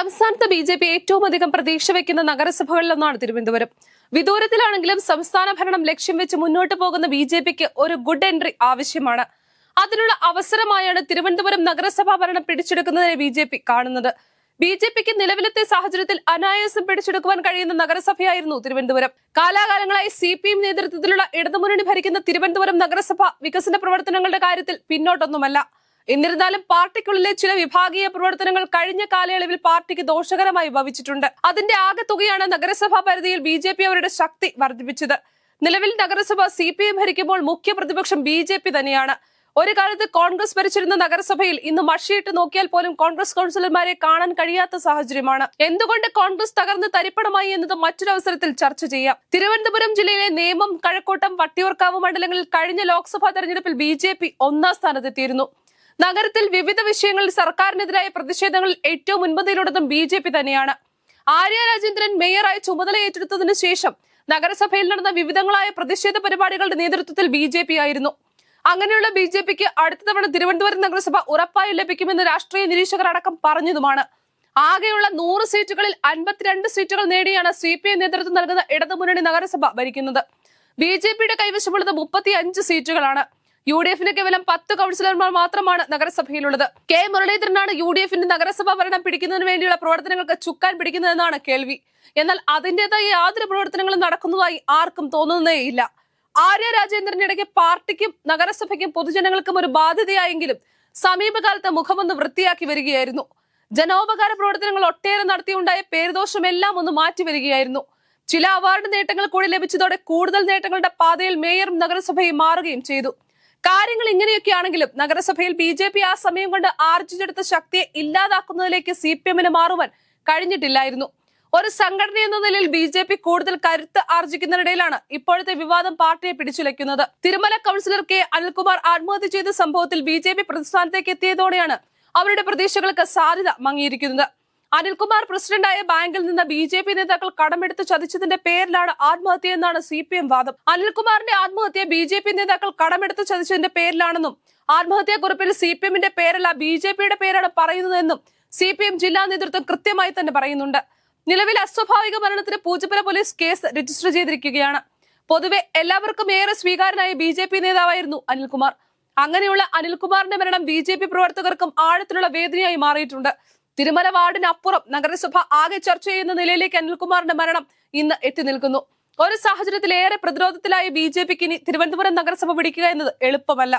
സംസ്ഥാനത്ത് B J P ഏറ്റവും അധികം പ്രതീക്ഷ വയ്ക്കുന്ന നഗരസഭകളിലൊന്നാണ് തിരുവനന്തപുരം. വിദൂരത്തിലാണെങ്കിലും സംസ്ഥാന ഭരണം ലക്ഷ്യം വെച്ച് മുന്നോട്ട് പോകുന്ന ബി ജെ പിക്ക് ഒരു ഗുഡ് എൻട്രി ആവശ്യമാണ്. അതിനുള്ള അവസരമായാണ് തിരുവനന്തപുരം നഗരസഭാ ഭരണം പിടിച്ചെടുക്കുന്നതിനെ ബി ജെ പി കാണുന്നത്. ബി ജെ പിക്ക് നിലവിലത്തെ സാഹചര്യത്തിൽ അനായാസം പിടിച്ചെടുക്കുവാൻ കഴിയുന്ന നഗരസഭയായിരുന്നു തിരുവനന്തപുരം. കാലാകാലങ്ങളായി സി പി എം നേതൃത്വത്തിലുള്ള ഇടതുമുന്നണി ഭരിക്കുന്ന തിരുവനന്തപുരം നഗരസഭ വികസന പ്രവർത്തനങ്ങളുടെ കാര്യത്തിൽ പിന്നോട്ടൊന്നുമല്ല. എന്നിരുന്നാലും പാർട്ടിക്കുള്ളിലെ ചില വിഭാഗീയ പ്രവർത്തനങ്ങൾ കഴിഞ്ഞ കാലയളവിൽ പാർട്ടിക്ക് ദോഷകരമായി ഭവിച്ചിട്ടുണ്ട്. അതിന്റെ ആകെ തുകയാണ് നഗരസഭാ പരിധിയിൽ ബി ജെ പി അവരുടെ ശക്തി വർദ്ധിപ്പിച്ചത്. നിലവിൽ നഗരസഭ സി പി എം ഭരിക്കുമ്പോൾ മുഖ്യ പ്രതിപക്ഷം ബി ജെ പി തന്നെയാണ്. ഒരു കാലത്ത് കോൺഗ്രസ് ഭരിച്ചിരുന്ന നഗരസഭയിൽ ഇന്ന് മഷിയിട്ട് നോക്കിയാൽ പോലും കോൺഗ്രസ് കൗൺസിലർമാരെ കാണാൻ കഴിയാത്ത സാഹചര്യമാണ്. എന്തുകൊണ്ട് കോൺഗ്രസ് തകർന്ന് തരിപ്പണമായി എന്നത് മറ്റൊരവസരത്തിൽ ചർച്ച ചെയ്യാം. തിരുവനന്തപുരം ജില്ലയിലെ നേമം കഴക്കൂട്ടം വട്ടിയൂർക്കാവ് മണ്ഡലങ്ങളിൽ കഴിഞ്ഞ ലോക്സഭാ തെരഞ്ഞെടുപ്പിൽ ബി ഒന്നാം സ്ഥാനത്തെത്തിയിരുന്നു. നഗരത്തിൽ വിവിധ വിഷയങ്ങളിൽ സർക്കാരിനെതിരായ പ്രതിഷേധങ്ങളിൽ ഏറ്റവും മുൻപന്തിയിലുള്ളതും ബി ജെ പി തന്നെയാണ്. ആര്യ രാജേന്ദ്രൻ മേയറായി ചുമതല ഏറ്റെടുത്തതിനു ശേഷം നഗരസഭയിൽ നടന്ന വിവിധങ്ങളായ പ്രതിഷേധ പരിപാടികളുടെ നേതൃത്വത്തിൽ ബി ജെ പി ആയിരുന്നു. അങ്ങനെയുള്ള ബി ജെ പിക്ക് അടുത്ത തവണ തിരുവനന്തപുരം നഗരസഭ ഉറപ്പായും ലഭിക്കുമെന്ന് രാഷ്ട്രീയ നിരീക്ഷകർ അടക്കം പറഞ്ഞതുമാണ്. ആകെയുള്ള നൂറ് സീറ്റുകളിൽ അൻപത്തിരണ്ട് സീറ്റുകൾ നേടിയാണ് സി പി ഐ നേതൃത്വം നൽകുന്ന ഇടതുമുന്നണി നഗരസഭ ഭരിക്കുന്നത്. ബി ജെ പിയുടെ കൈവശമുള്ളത് മുപ്പത്തി അഞ്ച് സീറ്റുകളാണ്. യു ഡി എഫിന് കേവലം പത്ത് കൗൺസിലർമാർ മാത്രമാണ് നഗരസഭയിലുള്ളത്. കെ മുരളീധരനാണ് യു ഡി എഫിന്റെ നഗരസഭാ ഭരണം പിടിക്കുന്നതിന് വേണ്ടിയുള്ള പ്രവർത്തനങ്ങൾക്ക് ചുക്കാൻ പിടിക്കുന്നതെന്നാണ് കേൾവി. എന്നാൽ അതിന്റേതായ യാതൊരു പ്രവർത്തനങ്ങളും നടക്കുന്നതായി ആർക്കും തോന്നുന്നേ ഇല്ല. ആര്യ രാജേന്ദ്രൻ ഇടയ്ക്ക് പാർട്ടിക്കും നഗരസഭയ്ക്കും പൊതുജനങ്ങൾക്കും ഒരു ബാധ്യതയായെങ്കിലും സമീപകാലത്ത് മുഖമൊന്ന് വൃത്തിയാക്കി വരികയായിരുന്നു. ജനോപകാര പ്രവർത്തനങ്ങൾ ഒട്ടേറെ നടത്തിയുണ്ടായ പേരുദോഷമെല്ലാം ഒന്ന് മാറ്റി വരികയായിരുന്നു. ചില അവാർഡ് നേട്ടങ്ങൾ കൂടി ലഭിച്ചതോടെ കൂടുതൽ നേട്ടങ്ങളുടെ പാതയിൽ മേയറും നഗരസഭയും മാറുകയും ചെയ്തു. കാര്യങ്ങൾ ഇങ്ങനെയൊക്കെയാണെങ്കിലും നഗരസഭയിൽ ബി ജെ പി ആ സമയം കൊണ്ട് ആർജിച്ചെടുത്ത ശക്തിയെ ഇല്ലാതാക്കുന്നതിലേക്ക് സി പി എമ്മിന് മാറുവാൻ കഴിഞ്ഞിട്ടില്ലായിരുന്നു. ഒരു സംഘടന എന്ന നിലയിൽ ബി ജെ പി കൂടുതൽ കരുത്ത് ആർജിക്കുന്നതിനിടയിലാണ് ഇപ്പോഴത്തെ വിവാദം പാർട്ടിയെ പിടിച്ചുലയ്ക്കുന്നത്. Thirumala councillor K. അനിൽകുമാർ ആത്മഹത്യ ചെയ്ത സംഭവത്തിൽ ബി ജെ പി പ്രതിസ്ഥാനത്തേക്ക് എത്തിയതോടെയാണ് അവരുടെ പ്രതീക്ഷകൾക്ക് സാധ്യത മങ്ങിയിരിക്കുന്നത്. അനിൽകുമാർ പ്രസിഡന്റായ ബാങ്കിൽ നിന്ന് ബി ജെ പി നേതാക്കൾ കടമെടുത്ത് ചതിച്ചതിന്റെ പേരിലാണ് ആത്മഹത്യ എന്നാണ് സി പി എം വാദം. അനിൽകുമാറിന്റെ ആത്മഹത്യ ബി ജെ പി നേതാക്കൾ കടമെടുത്ത് ചതിച്ചതിന്റെ പേരിലാണെന്നും ആത്മഹത്യാ കുറിപ്പിൽ സി പി എമ്മിന്റെ പേരല്ല ബി ജെ പിയുടെ പേരാണ് പറയുന്നതെന്നും സി പി എം ജില്ലാ നേതൃത്വം കൃത്യമായി തന്നെ പറയുന്നുണ്ട്. നിലവിൽ അസ്വാഭാവിക മരണത്തിന് പൂജപ്പുര പോലീസ് കേസ് രജിസ്റ്റർ ചെയ്തിരിക്കുകയാണ്. പൊതുവെ എല്ലാവർക്കും ഏറെ സ്വീകാരനായ ബി ജെ പി നേതാവായിരുന്നു അനിൽകുമാർ. അങ്ങനെയുള്ള അനിൽകുമാറിന്റെ മരണം ബി ജെ പി പ്രവർത്തകർക്കും ആഴത്തിലുള്ള വേദനയായി മാറിയിട്ടുണ്ട്. തിരുമല വാർഡിനപ്പുറം നഗരസഭ ആകെ ചർച്ച ചെയ്യുന്ന നിലയിലേക്ക് അനിൽകുമാറിന്റെ മരണം ഇന്ന് എത്തി നിൽക്കുന്നു. ഒരു സാഹചര്യത്തിൽ ഏറെ പ്രതിരോധത്തിലായ ബി ജെ പിക്ക് ഇനി തിരുവനന്തപുരം നഗരസഭ പിടിക്കുക എന്നത് എളുപ്പമല്ല.